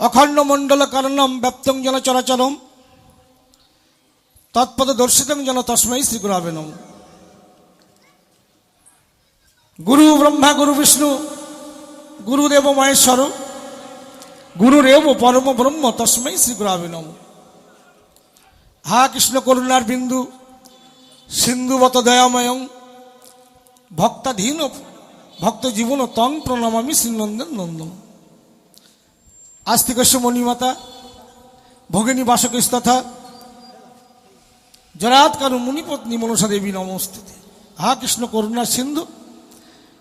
অখণ্ড মণ্ডল কারণম ব্যপ্তং যেন চরাচরম তৎপদ দর্শিতং যেন তস্মৈ শ্রী গুরাবে নম গুরু ব্রহ্মা গুরু বিষ্ণু গুরুদেব মহেশ্বর গুরুরেব পরম ব্রহ্ম তস্মৈ শ্রী গুরাবে নম হা কৃষ্ণ করুণার বিন্দু সিন্ধুবত দয়াময়ং ভক্তাধীন ভক্ত জীবন তং প্রণমামি শ্রীনন্দন নন্দন আস্তিকস্য মণিমাতা ভগিনী বাসকৃষ তথা জরাত কারু মুনিপত্নী মনসা দেবী নমস্তুতে। হা কৃষ্ণ করুণা সিন্ধু,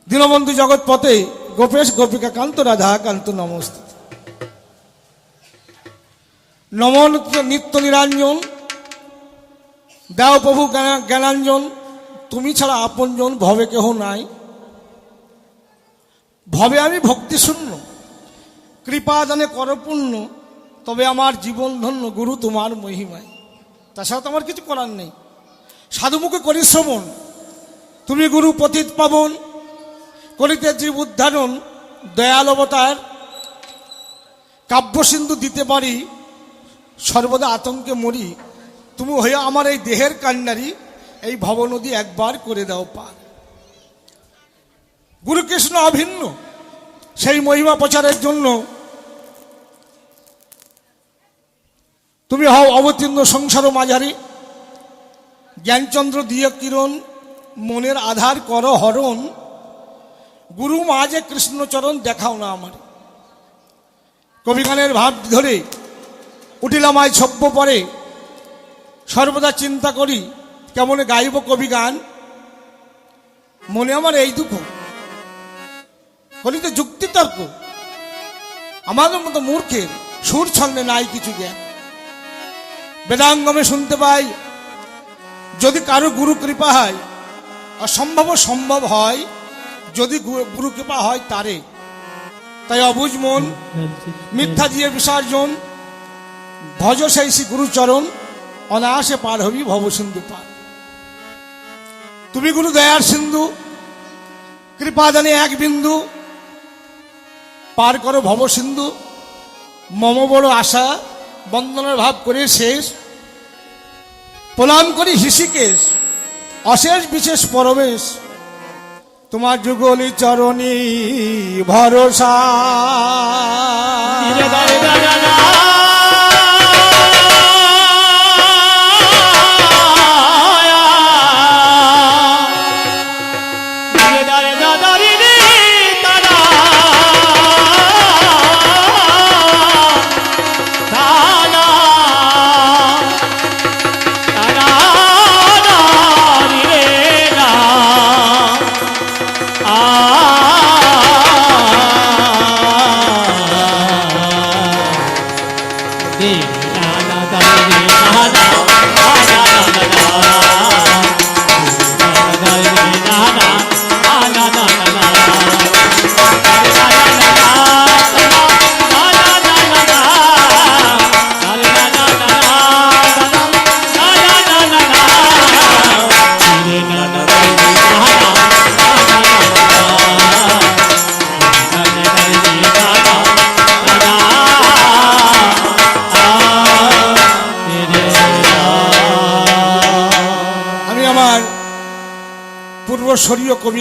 দীনবন্ধু জগৎপতে গোপেশ গোপিকা কান্ত রাধা কান্ত নমস্তুতে। নম নিত্য নিরঞ্জন, দেও প্রভু জ্ঞানাঞ্জন, তুমি ছাড়া আপনজন, ভবে কেহ নাই। ভবে আমি ভক্তি শূন্য। কৃপা দানে করপূর্ণ, তবে আমার জীবন ধন্য গুরু তোমার মহিমায়। তাছাড়া তো আমার কিছু করার নেই। সাধুমুখে করি শ্রবণ তুমি গুরু পতিত পাবন, করিতে জীব উদ্ধারণ দয়াল অবতার, কাব্যসিন্ধু দিতে পারি, সর্বদা আতঙ্কে মরি, তুমি হয়ে আমার এই দেহের কান্নারি এই ভবনদী একবার করে দাও পার। গুরুকৃষ্ণ অভিন্ন, সেই মহিমা প্রচারের জন্য তুমি হও অবতীর্ণ সংসার মাঝারি। জ্ঞানচন্দ্র দিয়ে কিরণ, মনের আধার কর হরণ। গুরু মাঝে কৃষ্ণচরণ দেখাও না আমার। কবিগানের ভাব ধরে উঠিলাম আয় ছব্য পরে। সর্বদা চিন্তা করি কেমন গাইব কবি গান মনে আমার এই দুঃখ। কলি তো যুক্তি আমাদের মতো মূর্খের সুর ছন্দে নাই কিছু জ্ঞান। বেদাঙ্গমে শুনতে পাই, যদি কারও গুরু কৃপা হয়, অসম্ভব সম্ভব হয়, যদি গুরু কৃপা হয় তারে। তাই অবুজ মন, মিথ্যা দিয়ে বিসর্জন, ভজ সেই গুরুচরণ, অনায়াসে পার হবি ভবসিন্ধু পার। তুমি গুরু দয়ার সিন্ধু কৃপাদানে এক বিন্দু, পার করো ভবসিন্ধু মম বড় আশা বন্দনার ভাব করে শেষ প্রণাম করি হিসিকেশ অশেষ বিশেষ পরমেশ তোমার যুগলি চরণী ভরসা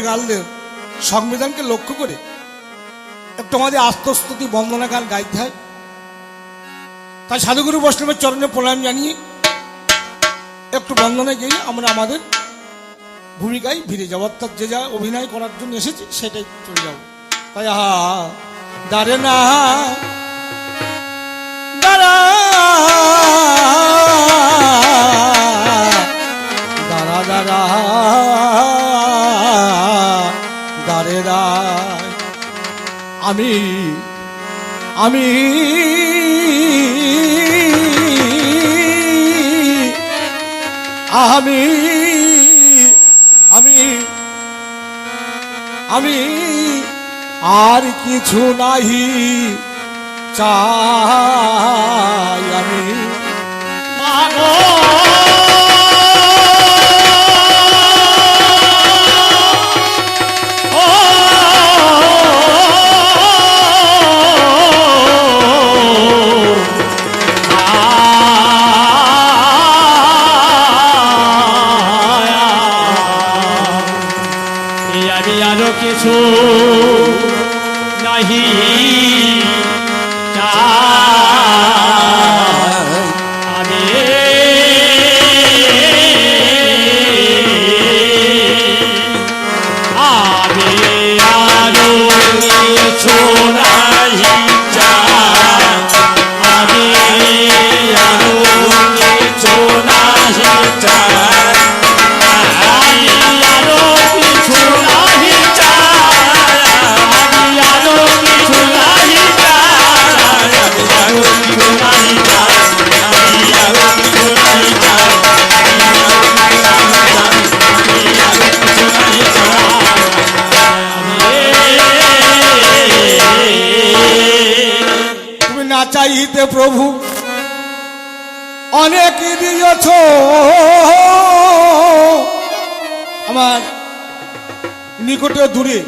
পূর্বশরীয় সংবিধানকে লক্ষ্য করে একটু আমাদের আত্মস্তুতি বন্দনা গান গাইতে হয়। তাই সাধুগুরু বৈষ্ণবের চরণে প্রণাম জানিয়ে একটু বন্দনা গিয়ে আমরা আমাদের ভূমিকায় ফিরে যাব। অর্থাৎ যে যা অভিনয় করার জন্য এসেছি, সেটাই চলে যাব। তাই আহা দাঁড়ে না দাঁড়া দাঁড়া দাঁড়ে আমি আমি আমি আমি আমি আর কিছু নাহি চাই আমি। ও চাইতে প্রভু। অনেক দিয়েছ। আমার নিকটে দূরে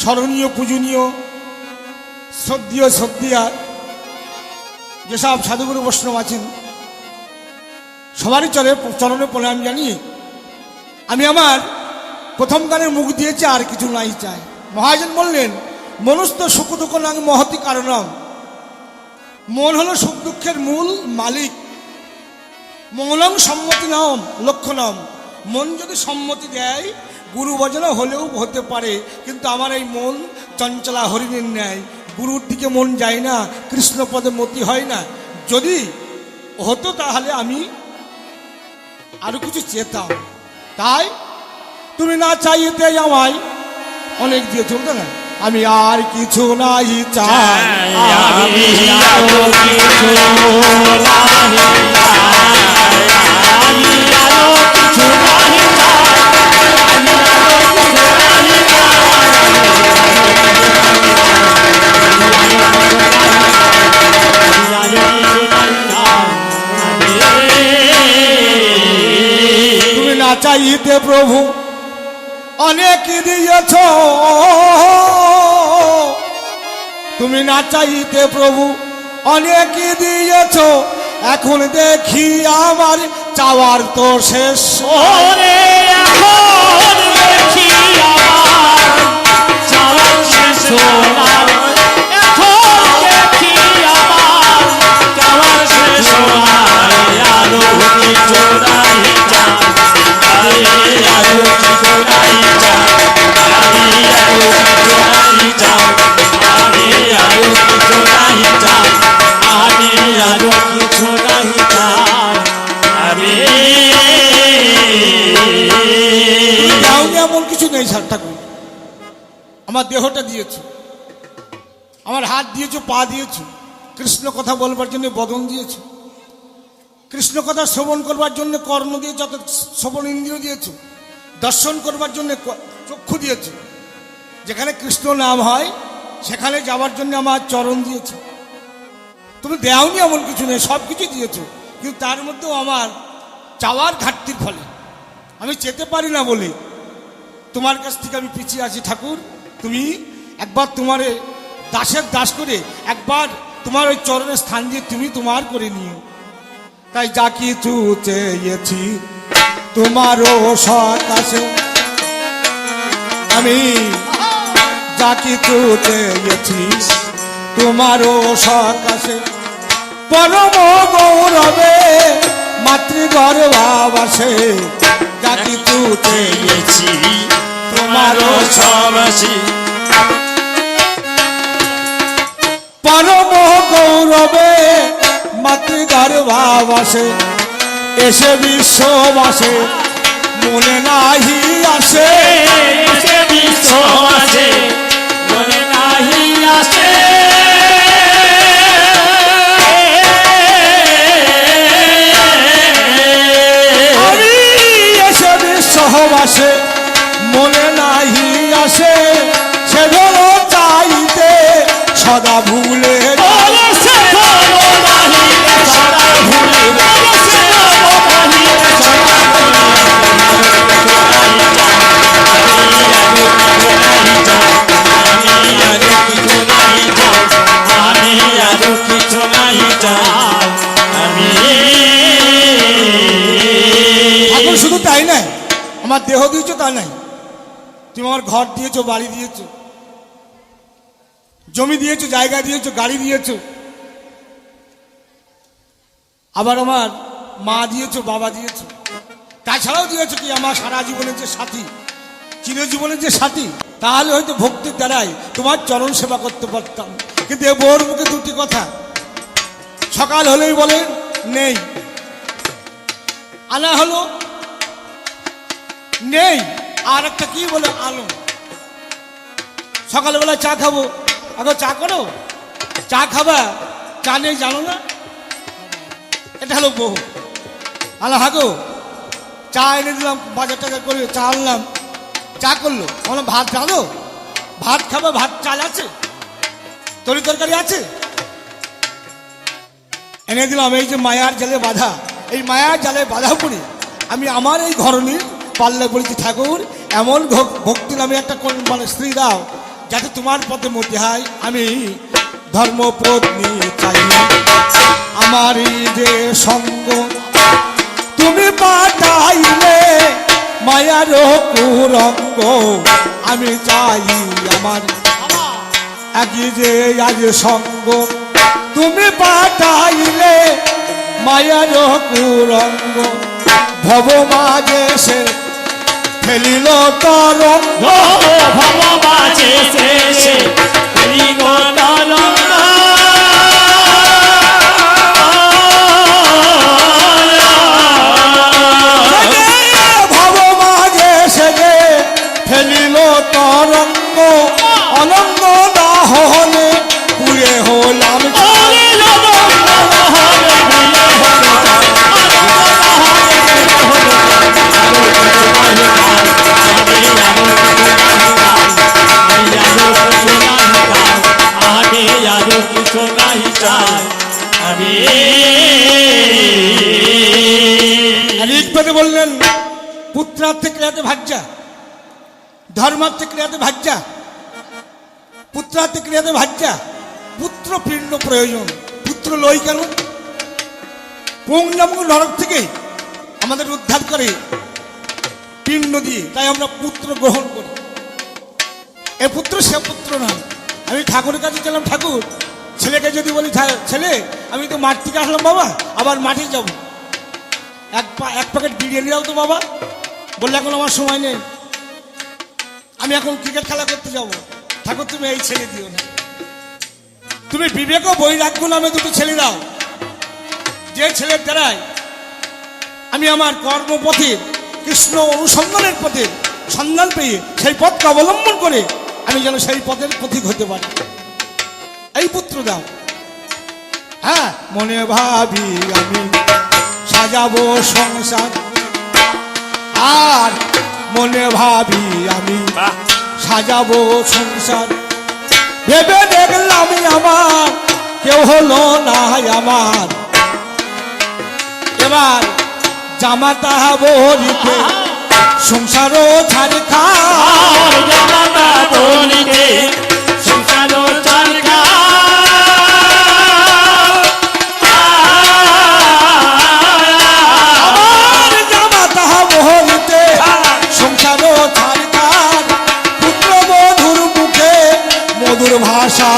স্মরণীয়, পূজনীয়, শ্রদ্ধীয়, শ্রদ্ধিয়া যেসব সাধুগুরু বৈষ্ণব আছেন, সবারই চলে চরণে প্রণাম জানিয়ে আমি আমার প্রথম গানের মুখ দিয়েছি, আর কিছু নাই চাই। মহাজন বললেন মনস্থ সুখ দুঃখ নাম মহতি কারণম। মন হলো সুখ দুঃখের মূল মালিক। মঙ্গলম সম্মতি নাম লক্ষণম মন যদি সম্মতি দেয়, গুরু বচনা হলেও হতে পারে, কিন্তু আমার এই মন চঞ্চলা হরিণের ন্যায়। গুরুর দিকে মন যায় না কৃষ্ণ পদে মতি হয় না। যদি হতো তাহলে আমি আরও কিছু চেতাম। তাই তুমি না চাইতে আমায় অনেক দিয়ে চলতো না? আমি আর কিছু নাই চাই আমি আরো কিছু নাহি চাই। আমি আরো কিছু নাহি চাই। আমি আরো কিছু নাহি চাই। আমি আরো কিছু নাহি চাই। আমি তুমি না চাইতে প্রভু অনেক দিয়েছ। তুমি না চাইতে প্রভু, অনেক দিয়েছ। এখন দেখি আমার চাওয়ার তো শেষ। দেখি আমার চাওয়ার শেষ। আমার দেহটা দিয়েছ। আমার হাত দিয়েছ, পা দিয়েছ। কৃষ্ণ কথা বলবার জন্য বদন দিয়েছ। কৃষ্ণ কথা শ্রবণ করবার জন্য কর্ণ দিয়েছ অর্থাৎ শ্রবণ ইন্দ্রিয় দিয়েছ, দর্শন করবার জন্য চক্ষু দিয়েছ। যেখানে কৃষ্ণ নাম হয়, সেখানে যাওয়ার জন্য আমার চরণ দিয়েছ। তুমি দেওনি এমন কিছু নেই, সব কিছু দিয়েছ। কিন্তু তার মধ্যেও আমার চাওয়ার ঘাটতির ফলে। আমি যেতে পারি না বলে। তোমার কাছ থেকে আমি পিছিয়ে আছি ঠাকুর। তুমি একবার তোমার দাসের দাস করে একবার তোমার ওই চরণের স্থান দিয়ে তুমি তোমার করে নিও। তাই যা কিছু চেয়েছি তোমারও সকাশে আমি যা কিছু চেয়েছি তোমারও সকাশে পরম গৌরবে মাতৃগর্ভাবাসে যা কিছু চেয়েছি তোমারও সবাসী। পরম গৌরবে মাতৃগর্ভাবাসে এসে বিশ্ববাসে মনে নাহি আসে। এসে বিশ্ব তাই নাই? আমার দেহ দিয়েছ তা নাই? তুমি আমার ঘর দিয়েছ, বাড়ি দিয়েছ, জমি দিয়েছ, জায়গা দিয়েছ, গাড়ি দিয়েছ। আবার আমার মা দিয়েছ, বাবা দিয়েছ। তাছাড়াও দিয়েছ কি আমার সারা জীবনের যে সাথী, চিরজীবনের যে সাথী, তাহলে হয়তো ভক্তির দ্বারাই তোমার চরণ সেবা করতে পারতাম। কিন্তু এ বউর মুখে দুটি কথা। সকাল হলেই বলেন নেই। আনা হলো নেই। আর একটা কি বলে? আলো। সকালবেলা চা খাব। আগে চা করো। চা খাবা? চা নেই, জানো না? এটা হলো বহু আলো হাগো, চা এনে দিলাম, বাজার টাজার করে চা আনলাম। চা করল। বলো, ভাত জানো? ভাত খাবে, ভাত চাল আছে? তরি তরকারি আছে? এনে দিলাম, এই যে মায়ার জালে বাধা। এই মায়ার জালে বাধা পড়ে। আমি আমার এই ঘরণীর পাল্লা বলেছি ঠাকুর, এমন ভক- ভক্তি নামে একটা কোন- মানে স্ত্রী দাও, যাতে তোমার পথে মধ্যে হয়। আমি ধর্মপত্নী চাই। আমার যে সঙ্গ, তুমি পাঠাইলে মায়ার কুরঙ্গ। আমি চাই আমার আগে যে আজ সঙ্গ, তুমি পাঠাইলে মায়ার কুরঙ্গ। ভব মাঝে সে ফেলিল তরঙ্গ ও ভগবাজে শেষে ভব ধর্মার্থে ক্রিয়াতে ভাজ্যা পুত্রার্থে ক্রিয়াতে ভাজ্যা, পুত্র পিণ্ড প্রয়োজন, পুত্র লই কেন? পুংনামক নরক থেকে আমাদের উদ্ধার করে পিণ্ড দিয়ে, তাই আমরা পুত্র গ্রহণ করি। এ পুত্র সে পুত্র নয় আমি ঠাকুরের কাছে গেলাম, ঠাকুর, ছেলেকে যদি বলি ছেলে, আমি তো মাঠ থেকে আসলাম বাবা, আবার মাঠে যাব। এক এক প্যাকেট বিরিয়ানি দাও তো বাবা। বললে, এখন আমার সময় নেই। আমি এখন ক্রিকেট খেলা করতে যাব। ঠাকুর, তুমি এই ছেলে দিও না। তুমি বিবেক ও বৈরাগ্য নামে দুটো ছেলে দাও। যে ছেলের দ্বারাই আমি আমার কর্মপথে কৃষ্ণ অনুসন্ধানের পথে সন্ধান পেয়ে সেই পথকে অবলম্বন করে আমি যেন সেই পথের পথিক হতে পারি। এই পুত্র দাও। হ্যাঁ মনে ভাবি আমি সাজাবো সংসার। আর মনে ভাবি আমি। সাজাবো সংসার। ভেবে দেখলাম আমার কেউ হলো না আমার। এবার জামা তাহা বলিতে সংসারও ছাড়ি খা। আমার ভাষা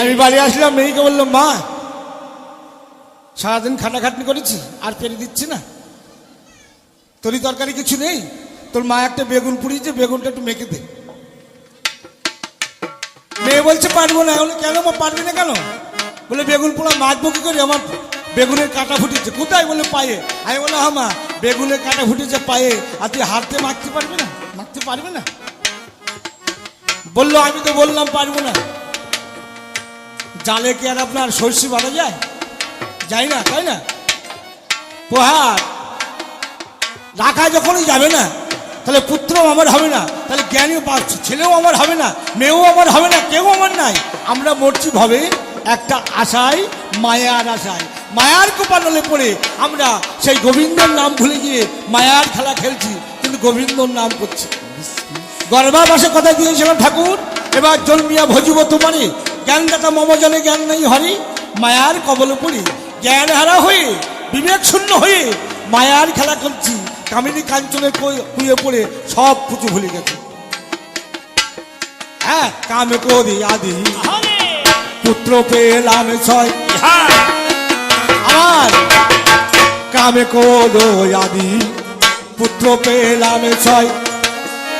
আমি বাড়ি আসলাম, মেয়েকে বললাম, মা, সারাদিন খাটাখাটনি করেছি, আর পেরে দিচ্ছি না। তরি তরকারি কিছু নেই? তোর মা একটা বেগুন পুড়িয়েছে, বেগুনটা একটু মেখে দে। মেয়ে বলছে, পারব না। বলে, কেন মা, পারবি না কেন? বলে, বেগুন পোড়া মাখবো কি করে? আমার বেগুনের কাটা ফুটেছে। কোথায়? বলে, পায়ে। আমি হ্যাঁ মা, বেগুনের কাটা ফুটেছে পায়ে। আর তুই হাতে মাখতে পারবি না? মাখতে পারবে না? বলল, আমি তো বললাম, পারব না। জালে কি আর আপনার সর্ষে বাঁধা যায়? যায় না, তাই না? পোহার রাখা যখনই যাবে না তাহলে পুত্রও আমার হবে না, তাহলে জ্ঞানীও ছেলেও আমার হবে না, মেয়েও আমার হবে না, কেউ আমার নাই। আমরা মরছি ভাবে একটা আশায়, মায়ার আশায়। মায়ার কোপানলে পড়ে আমরা সেই গোবিন্দর নাম ভুলে গিয়ে মায়ার খেলা খেলছি, কিন্তু গোবিন্দর নাম করছি। গর্ভাবাসে কথা দিয়েছিলাম ঠাকুর, এবার জন্মিয়া ভজিব তোমারে। জ্ঞানদাতা মমজনে জ্ঞান নেই হরি। মায়ার কবলে পড়ি জ্ঞান হারা হয়ে বিবেক শূন্য হয়ে মায়ার খেলা করছি। কামিনী কাঞ্চনের কুয়ে পড়ে সব কিছু ভুলে গেছে। হ্যাঁ কামে করি আদি। পুত্র পেলাম ছয়। আমার কামে কোদো আদি। পুত্র পেলাম ছয়।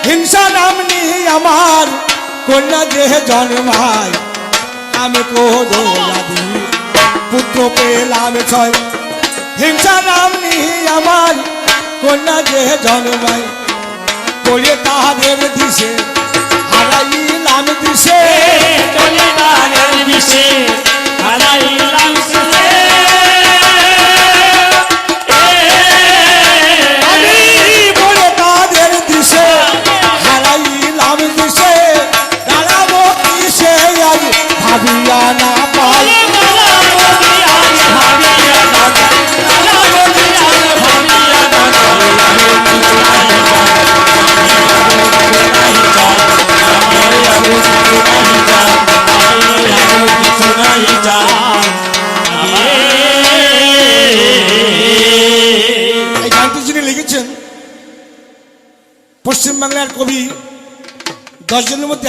হিংসা নাম নিয়ে আমার কন্যা যে জন্মায়। কামে কোদো আদি। পুত্র পেলাম ছয়। হিংসা নাম নিয়ে আমার কন্যা যে জন্মায় পড়ে তাহাদের দিশে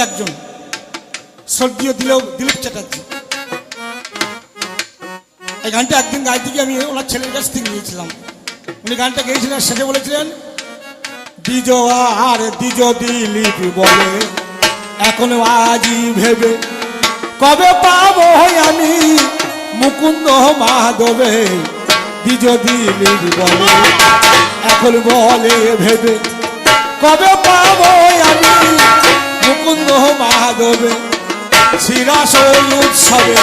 একজন। স্বর্গীয় দিলীপ দিলীপ চ্যাটার্জি। এই গানটা একদিন গাইতে গিয়ে আমি ওনার ছেলের কাছ থেকে নিয়েছিলাম। উনি গানটা গেয়েছিলেন শেষে বলেছিলেন দ্বিজ আর দ্বিজ দিলীপ বলে, এখনও আজই ভেবে, কবে পাবো আমি মুকুন্দ মাধবে দ্বিজ দিলীপ বলে, এখন বলে ভেবে, কবে পাব আমি মুকুন্দ মাধবে শিরাস উৎসবে।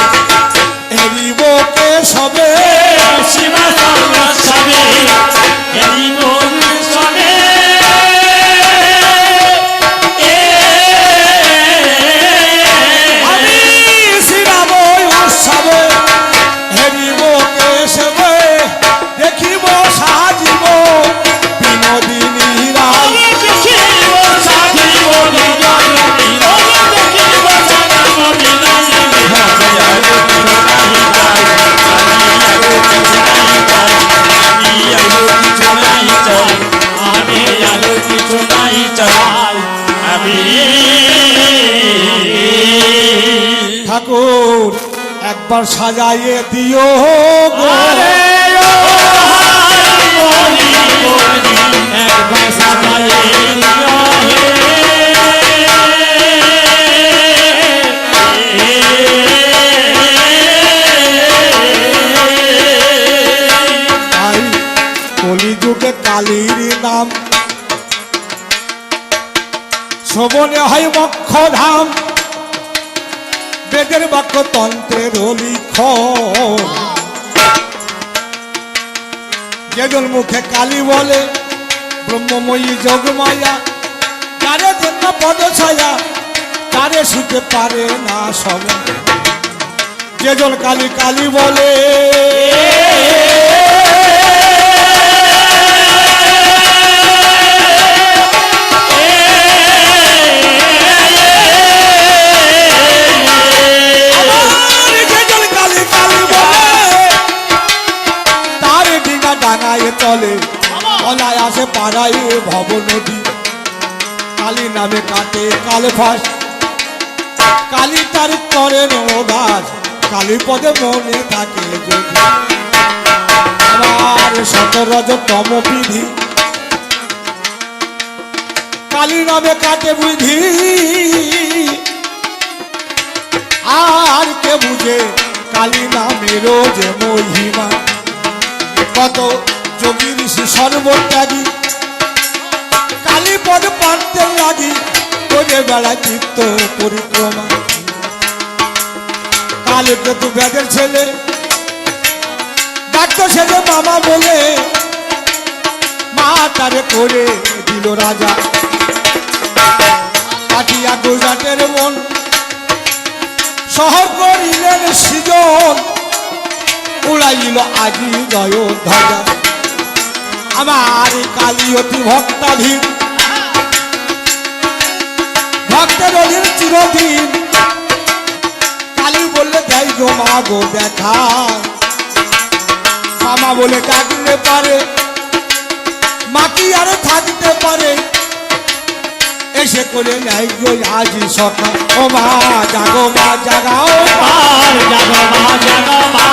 এরিব কে সবে? আমি একবার সাজাইয়ে দিও কলিযুগে কালীর নাম। শ্রবণে হয় মক্ষ ধাম। বেদের বাক্য তন্ত্রের লিখ যেজন মুখে কালি বলে, ব্রহ্মময়ী যোগমায়া তারে জন্য পদ ছায়া তারে শুতে পারে না সব। যেজন কালি কালি বলে ডাঙায় চলে। অনায়াসে পাড়ায় ভব নদী। কালী নামে কাটে কাল ফাঁস। কালী তার করেন ওদাস কালী পদে মনে থাকে যদি। আমার শতরজ তম বিধি কালী নামে কাটে বুদ্ধি আর কে বুঝে কালী নামেরও যে মহিমা। কত যোগীর সে সর্বত্যাগী। কালীপদ পাঠতে লাগি করে বেড়া চিত্ত পরিক্রমা। কালী কেতু ব্যাগের ছেলে, ডাক্তার ছেলে মামা বলে, মা তারে করে দিল রাজা। কাটিয়া গুজরাটের মন, শহর করিলেন সৃজন, উড়াইল আজি জয় ধ্বজা আমার কালী অতি ভক্তাধীন। ভক্তের অধীন চিরদিন। কালী বললে যাই গো মা গো, দেখা। মামা বলে ডাকতে পারে। মাটি আরে থাকতে পারে। এসে করে নেয় গো, আজ সকাল। ও মা, জাগো মা, জাগাও মা। জাগো মা জাগো মা।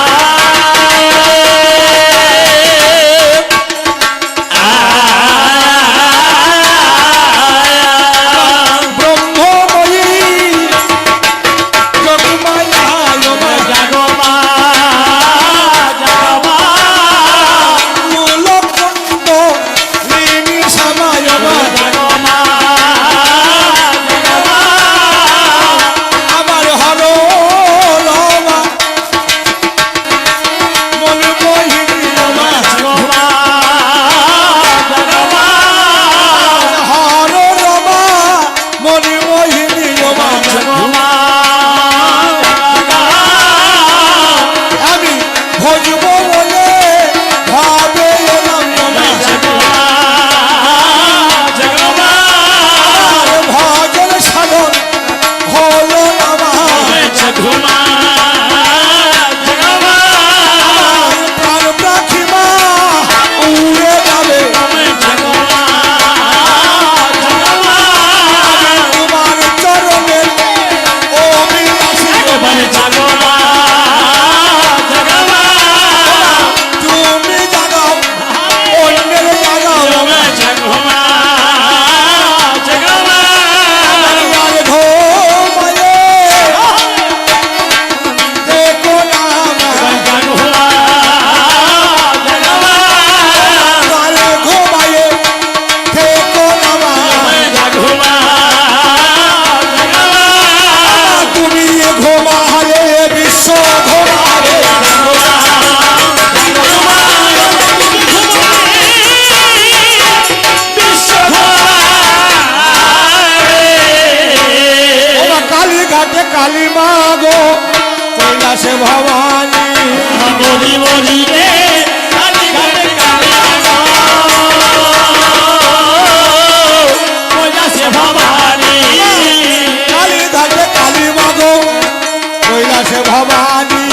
ভবানী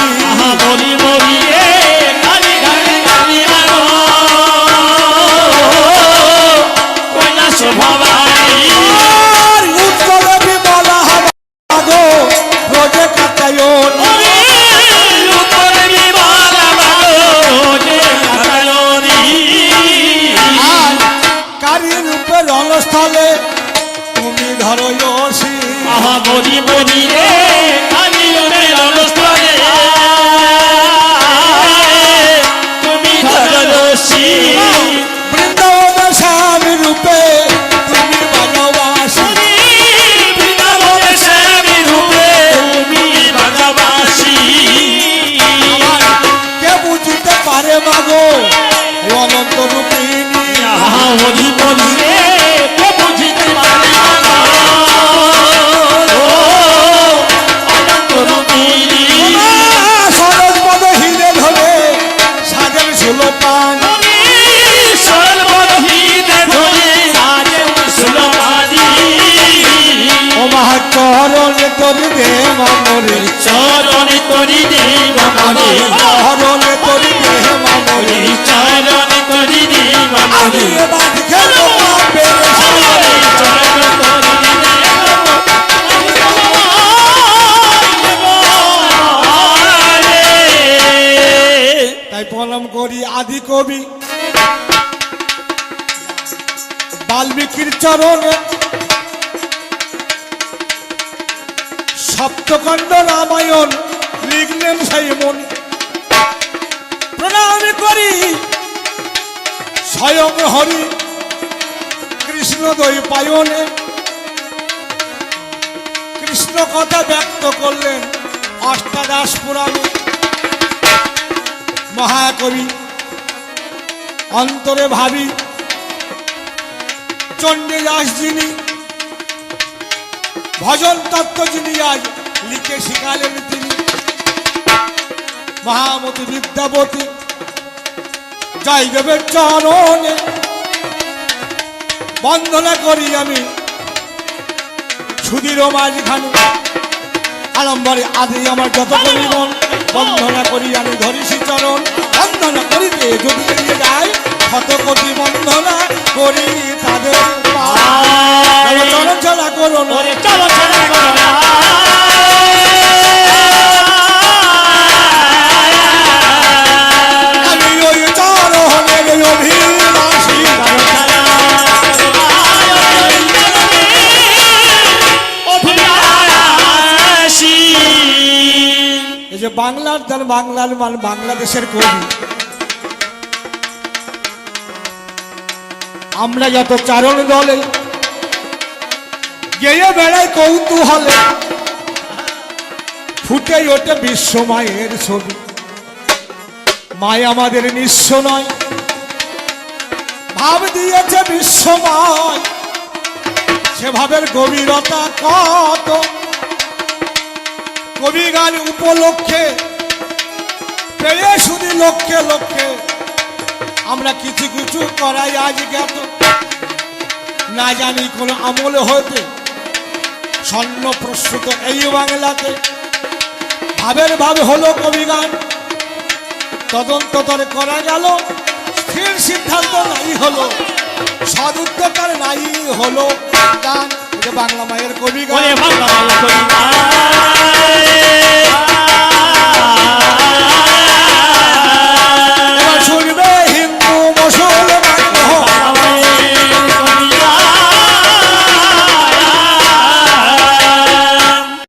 করু পিনিয়া হরি বলি তাই প্রণাম করি আদি কবি। বাল্মীকির চরণে। সপ্তকণ্ড রামায়ণ লিখলেন সেই মন। প্রণাম করি স্বয়ং হরি, কৃষ্ণ দৈপায়নে কৃষ্ণ কথা ব্যক্ত করলেন অষ্টাদশ পুরাণে। মহাকবি, অন্তরে ভাবি, চণ্ডীদাস যিনি, ভজন তত্ত্ব যিনি আজ লিখে শিখালেন তিনি। মহামতি বিদ্যাপতি যাই দেবের চরণে। বন্দনা করি আমি সুদীর মাঝখানে। আলম্বরে আদি আমার যত করিগণ বন্দনা করি আমি ধরিসি চরণ। বন্দনা করিতে যদি এড়িয়ে যায় শত কোটি বন্দনা করি তাদের। চলো করো না। চলো বাংলার দান বাংলার মান বাংলাদেশের কবি। আমরা যত চারণ দলে, গেয়ে বেড়াই কৌতূহলে। ফুটে ওঠে বিশ্ব মায়ের ছবি। মায় আমাদের নিঃস্ব নয়, ভাব দিয়েছে বিশ্বময় সে ভাবের গভীরতা কত? কবি গান উপলক্ষে, পেয়ে শুধু লক্ষ্যে লক্ষ্যে। আমরা কিছু কিছু করাই আজ জ্ঞাত। না জানি কোন আমল হতে স্বর্ণ প্রস্তুত এই বাংলাতে। ভাবের ভাব হলো কবি গান তদন্ত তরে করা গেল, স্থির সিদ্ধান্ত নাই হলো। সদুত্তর নাই হলো, গান বাংলা মায়ের কবি বাংলা মায়ের কবি